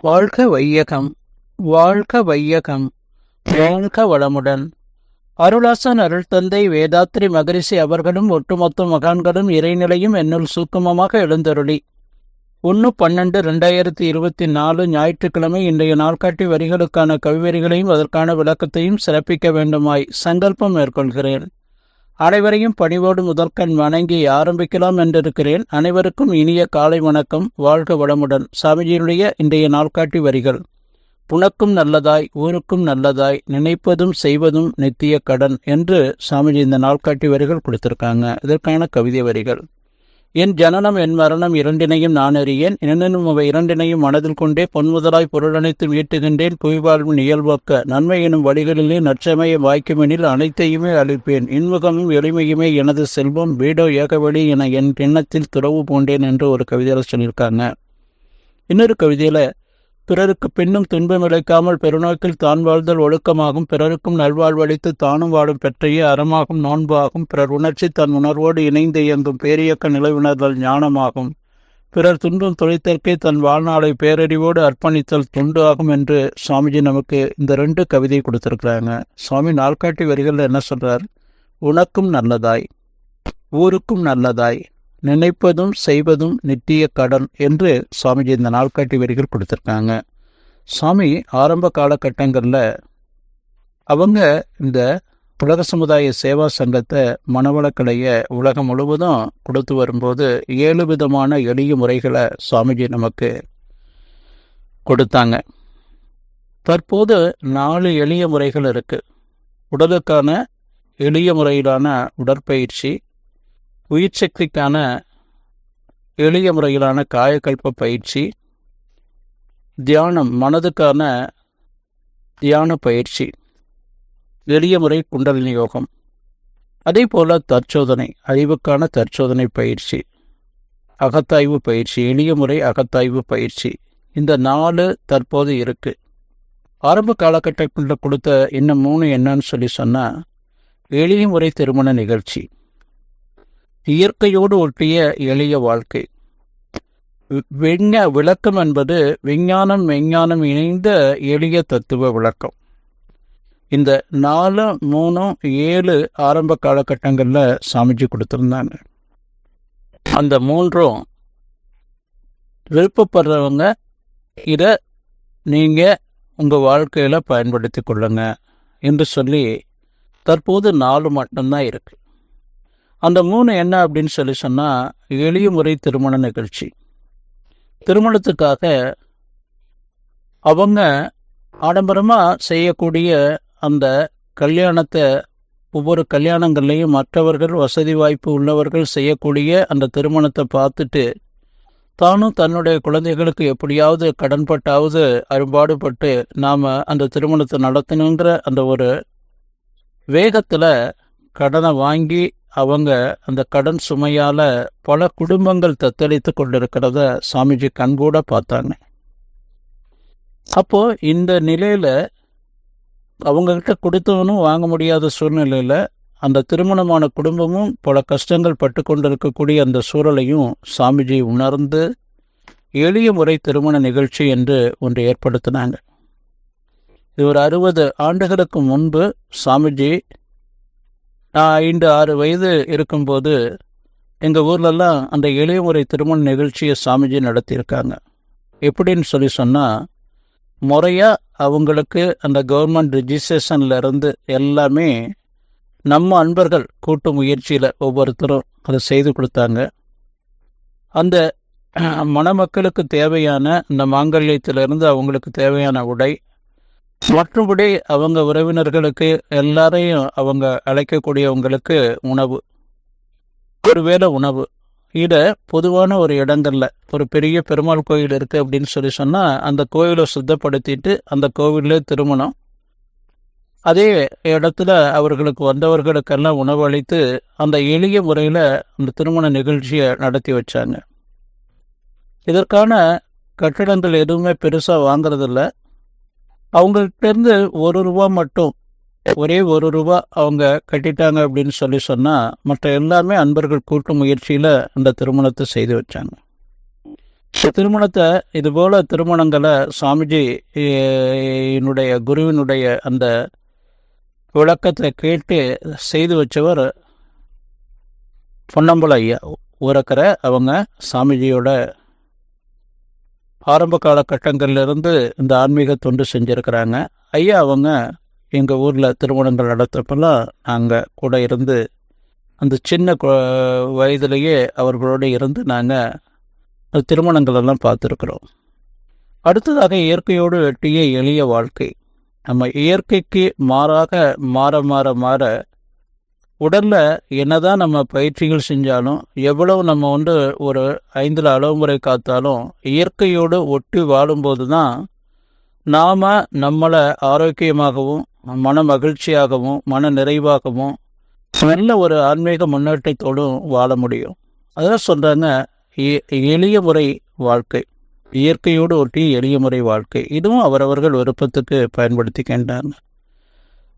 வாழ்க வையகம் வாழ்க வையகம். வாழ்க வளமுடன். அருளாசன் அருள் தந்தை வேதாத்ரி மகரிஷி அவர்களும் ஒட்டுமொத்த மகான்களும் இறைநிலையும் என்னுள் சூக்குமமாக எழுந்தருளி. ஒன்று பன்னெண்டு ரெண்டாயிரத்தி இருபத்தி நாலு ஞாயிற்றுக்கிழமை இன்றைய நாள்காட்டி வரிகளுக்கான கவிவரிகளையும் அதற்கான விளக்கத்தையும் சிறப்பிக்க வேண்டுமாய் சங்கல்பம் மேற்கொள்கிறேன். அனைவரையும் பணிவோடு முதற்கண் வணங்கி ஆரம்பிக்கலாம் என்றிருக்கிறேன். அனைவருக்கும் இனிய காலை வணக்கம். வாழ்க வளமுடன். சாமிஜியினுடைய இன்றைய நாள்காட்டி வரிகள். புனக்கும் நல்லதாய் ஊருக்கும் நல்லதாய் நினைப்பதும் செய்வதும் நித்திய கடன் என்று சாமிஜி இந்த நாள்காட்டி வரிகள் கொடுத்திருக்காங்க. இதற்கான கவிதை வரிகள். என் ஜனனம் என் மரணம் இரண்டினையும் நான் அறியேன். எனினும் அவை இரண்டினையும் மனதில் கொண்டே பொன்முதலாய் பொருளனைத்தும் ஈட்டுகின்றேன் புய்வாழ்வு நிகழ்வாக்க நன்மை எனும் வழிகளிலே நற்சமய வாய்க்குமெனில் அனைத்தையுமே அளிப்பேன். இன்முகமும் எளிமையுமே எனது செல்வம். வீடோ ஏகவழி என என் எண்ணத்தில் துறவு பூண்டேன் என்று ஒரு கவிதையில் சொல்லியிருக்காங்க. இன்னொரு கவிதையில் பிறருக்கு பின்னும் துன்பம் இழைக்காமல் பெருநோக்கில் தான் வாழ்தல் ஒழுக்கமாகும். பிறருக்கும் நல்வாழ்வளித்து தானும் வாழும் பெற்றையே அறமாகும் நோன்பாகும் பிறர் உணர்ச்சி தன் உணர்வோடு இணைந்து இயங்கும் பேரியக்க நிலை உணர்தல் ஞானமாகும். பிறர் துன்பம் தொலைத்தற்கே தன் வாழ்நாளை பேரறிவோடு அர்ப்பணித்தல் துண்டு ஆகும் என்று சுவாமிஜி நமக்கு இந்த ரெண்டு கவிதை கொடுத்துருக்குறாங்க. சுவாமி நாள்காட்டி வரிகளில் என்ன சொல்கிறார் உனக்கும் நல்லதாய் ஊருக்கும் நல்லதாய் நினைப்பதும் செய்வதும் நித்திய கடன் என்று சுவாமிஜி இந்த நாள்காட்டி வரிகள் கொடுத்துருக்காங்க. சுவாமி ஆரம்ப காலகட்டங்களில் அவங்க இந்த உலக சமுதாய சேவா சங்கத்தை மனவளக்கலையை உலகம் முழுவதும் கொடுத்து வரும்போது ஏழு விதமான எளிய முறைகளை சுவாமிஜி நமக்கு கொடுத்தாங்க. தற்போது நாலு எளிய முறைகள் இருக்குது உடலுக்கான எளிய முறையிலான உடற்பயிற்சி உயிர் சக்திக்கான எளிய முறையிலான காயக்கல்ப பயிற்சி தியானம் மனதுக்கான தியான பயிற்சி எளிய முறை குண்டலினி யோகம். அதே போல் தற்சோதனை அறிவுக்கான தற்சோதனை பயிற்சி அகத்தாய்வு பயிற்சி எளிய முறை அகத்தாய்வு பயிற்சி இந்த நாலு தற்போது இருக்கு. ஆரம்ப காலகட்டத்தில் கொடுத்த இன்னும் மூணு என்னன்னு சொல்லி சொன்னால் எளிய முறை திருமண நிகழ்ச்சி. இயற்கையோடு ஒட்டிய எளிய வாழ்க்கை. விஞ்ஞ விளக்கம் என்பது விஞ்ஞானம் விஞ்ஞானம் இணைந்த எளிய தத்துவ விளக்கம். இந்த நாலு மூணும் ஏழு ஆரம்ப காலகட்டங்களில் சாமிஜி கொடுத்துருந்தாங்க. அந்த மூன்றும் விருப்பப்படுறவங்க இதை நீங்கள் உங்கள் வாழ்க்கையில் பயன்படுத்தி கொள்ளுங்க என்று சொல்லி தற்போது நாலு மட்டும்தான் இருக்குது அந்த மூணு என்ன அப்படின்னு சொல்லி சொன்னால் எளிய முறை திருமண நிகழ்ச்சி. திருமணத்துக்காக அவங்க ஆடம்பரமாக செய்யக்கூடிய அந்த கல்யாணத்தை ஒவ்வொரு கல்யாணங்கள்லையும் மற்றவர்கள் வசதி வாய்ப்பு உள்ளவர்கள் செய்யக்கூடிய அந்த திருமணத்தை பார்த்துட்டு தானும் தன்னுடைய குழந்தைகளுக்கு எப்படியாவது கடன்பட்டாவது அரும்பாடுபட்டு நாம் அந்த திருமணத்தை நடத்தணுன்ற அந்த ஒரு வேகத்தில் கடனை வாங்கி அவங்க அந்த கடன் சுமையால் பல குடும்பங்கள் தத்தளித்து கொண்டிருக்கிறத சாமிஜி கண்கூட பார்த்தாங்க. அப்போ இந்த நிலையில் அவங்கக்கிட்ட கொடுத்தவனும் வாங்க முடியாத சூழ்நிலையில் அந்த திருமணமான குடும்பமும் பல கஷ்டங்கள் பட்டு கொண்டிருக்கக்கூடிய அந்த சூழலையும் சாமிஜி உணர்ந்து எளிய முறை திருமண நிகழ்ச்சி என்று ஒன்று ஏற்படுத்தினாங்க. இது ஒரு அறுபது ஆண்டுகளுக்கு முன்பு சாமிஜி நான் ஐந்து ஆறு வயது இருக்கும்போது எங்கள் ஊர்லெல்லாம் அந்த இளைய முறை திருமண நிகழ்ச்சியை சாமிஜி நடத்தியிருக்காங்க. எப்படின்னு சொல்லி சொன்னால் முறையாக அவங்களுக்கு அந்த கவர்மெண்ட் ரிஜிஸ்ட்ரேஷன்லேருந்து எல்லாமே நம்ம அன்பர்கள் கூட்டு முயற்சியில் ஒவ்வொருத்தரும் அதை செய்து கொடுத்தாங்க. அந்த மணமக்களுக்கு தேவையான இந்த மாங்கல்யத்திலிருந்து அவங்களுக்கு தேவையான உடை மற்றபடி அவங்க உறவினர்களுக்கு எல்லாரையும் அவங்க அழைக்கக்கூடியவங்களுக்கு உணவு. ஒருவேளை உணவு. இதை பொதுவான ஒரு இடங்களில் ஒரு பெரிய பெருமாள் கோயில் இருக்குது அப்படின்னு சொல்லி சொன்னால் அந்த கோயிலை சுத்தப்படுத்திட்டு அந்த கோவிலே திருமணம். அதே இடத்துல அவர்களுக்கு வந்தவர்களுக்கெல்லாம் உணவளித்து அந்த எளிய முறையில் அந்த திருமண நிகழ்ச்சியை நடத்தி வச்சாங்க. இதற்கான கட்டிடங்கள் எதுவுமே பெருசாக வாங்குறதில்ல. அவங்ககிட்டேருந்து ஒரு ரூபா மட்டும் ஒரே ஒரு ரூபா அவங்க கட்டிட்டாங்க அப்படின்னு சொல்லி சொன்னால் மற்ற எல்லாமே அன்பர்கள் கூட்டு முயற்சியில் அந்த திருமணத்தை செய்து வச்சாங்க. திருமணத்தை இதுபோல் திருமணங்களை சாமிஜி என்னுடைய குருவினுடைய அந்த விளக்கத்தை கேட்டு செய்து வச்சவர் பொன்னம்பல ஐயா ஊரக்கரை அவங்க சாமிஜியோட ஆரம்ப கால இருந்து இந்த ஆன்மீக தொண்டு செஞ்சுருக்கிறாங்க. ஐயா அவங்க எங்கள் ஊரில் திருமணங்கள் நடத்தப்பெல்லாம் நாங்கள் கூட இருந்து அந்த சின்ன வயதிலேயே அவர்களோடு இருந்து நாங்கள் திருமணங்கள் எல்லாம் பார்த்துருக்குறோம். அடுத்ததாக இயற்கையோடு வெட்டிய எளிய வாழ்க்கை. நம்ம இயற்கைக்கு மாறாக மாற மாற மாற உடலில் என்னதான் நம்ம பயிற்சிகள் செஞ்சாலும் எவ்வளவு நம்ம வந்து ஒரு ஐந்தில் அளவுமுறை காத்தாலும் இயற்கையோடு ஒட்டி வாழும்போது தான் நாம் நம்மளை ஆரோக்கியமாகவும் மன மகிழ்ச்சியாகவும் மன நிறைவாகவும் நல்ல ஒரு ஆன்மீக முன்னேற்றத்தோடும் வாழ முடியும். அதான் சொல்கிறாங்க எ- எளிய முறை வாழ்க்கை. இயற்கையோடு ஒட்டி எளிய முறை வாழ்க்கை. இதுவும் அவரவர்கள் விருப்பத்துக்கு பயன்படுத்திக்கின்றாங்க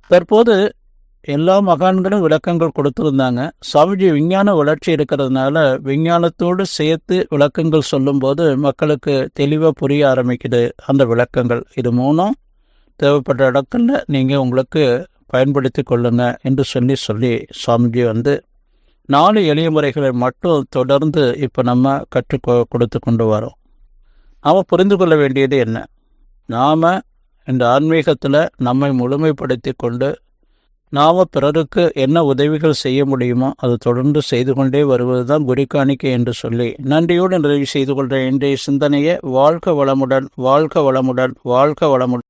தற்போது எல்லா மகான்களும் விளக்கங்கள் கொடுத்திருந்தாங்க. சாமிஜி விஞ்ஞான வளர்ச்சி இருக்கிறதுனால விஞ்ஞானத்தோடு சேர்த்து விளக்கங்கள் சொல்லும்போது மக்களுக்கு தெளிவாக புரிய ஆரம்பிக்குது அந்த விளக்கங்கள். இது மூணும் தேவைப்பட்ட இடத்துல நீங்கள் உங்களுக்கு பயன்படுத்தி கொள்ளுங்க என்று சொல்லி சொல்லி சுவாமிஜி வந்து நாலு எளிய முறைகளை மட்டும் தொடர்ந்து இப்போ நம்ம கற்றுக் கொடுத்து கொண்டு வரோம். நாம் புரிந்து கொள்ள வேண்டியது என்ன? நாம் இந்த ஆன்மீகத்தில் நம்மை முழுமைப்படுத்தி கொண்டு நாம் பிறருக்கு என்ன உதவிகள் செய்ய முடியுமோ அது தொடர்ந்து செய்து கொண்டே வருவது தான் குருக்காணிக்கை என்று சொல்லி நன்றியோடு நிறைவு செய்து கொள்கிற இன்றைய சிந்தனையை வாழ்க வளமுடன் வாழ்க வளமுடன் வாழ்க வளமுடன்.